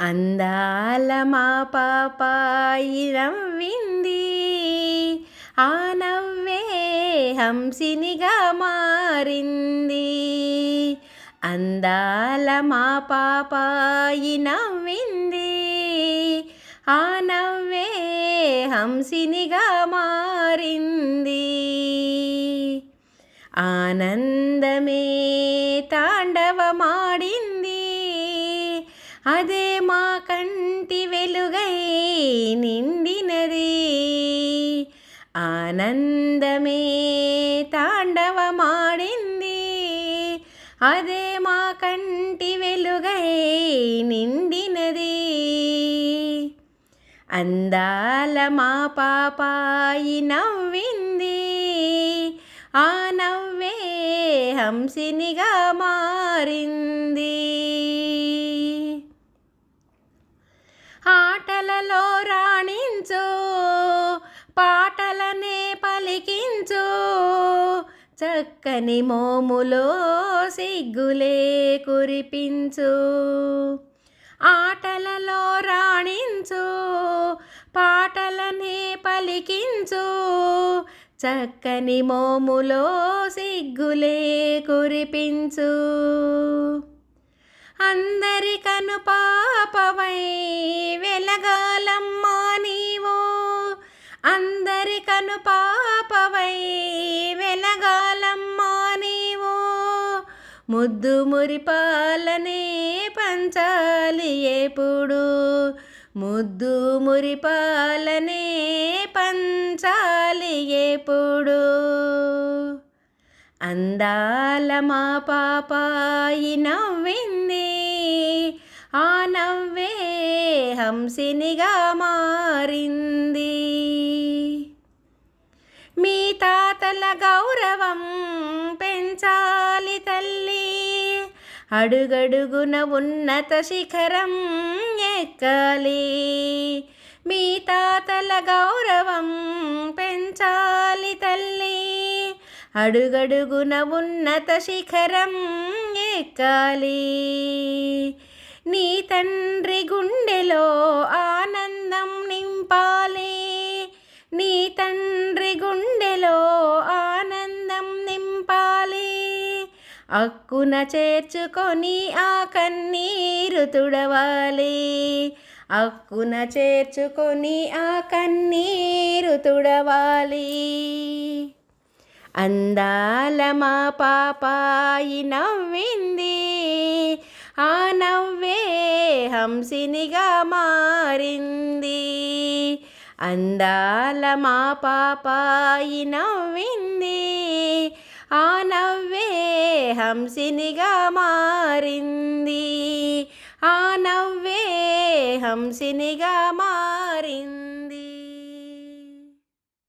అందాల మా పాపాయి నవ్వింది ఆ నవ్వే హంసినిగా మారింది. అందాల మా పాపాయి నవ్వింది ఆ నవ్వే హంసినిగా మారింది. ఆనందమే తాండవమాడింది. అదే మా కంటి వెలుగై నిండినది. ఆనందమే తాండవమాడింది. అదే మా కంటి వెలుగై నిండినది. అందాల మా పాపాయి నవ్వింది. ఆ నవ్వే హంసినిగా మారింది. పాటలలో రాణించు పాటలనే పలికించు. చక్కని మోములో సిగ్గులే కురిపించు. ఆటలలో రాణించు పాటలనే పలికించు. చక్కని మోములో సిగ్గులే కురిపించు. అంద కను పాపవై వెలగాలమ్మా నీవో. అందరి కను పాపవై వెలగాలమ్మా నీవో. ముద్దు మురిపాలనే పంచాలి ఎప్పుడు. ముద్దు మురిపాలనే పంచాలి ఎప్పుడు. అందాల మా పాపాయి నవ్వింది ఆ నవ్వే హంసినిగా మారింది. మీ తాతల గౌరవం పెంచాలి తల్లి. అడుగడుగున ఉన్నత శిఖరం ఎక్కాలి. మీ తాతల గౌరవం పెంచాలి తల్లి. అడుగడుగున ఉన్నత శిఖరం ఎక్కాలి. నీ తండ్రి గుండెలో ఆనందం నింపాలి. నీ తండ్రి గుండెలో ఆనందం నింపాలి. అక్కున చేర్చుకొని ఆ కన్నీరు తుడవాలి. అక్కున చేర్చుకొని ఆ కన్నీరు తుడవాలి. అందాల మా పాపాయి నవ్వింది హంసినిగా మారింది. అందాల మా పాపాయి నవ్వింది. ఆ నవ్వే హంసినిగా మారింది. ఆ నవ్వే హంసినిగా మారింది.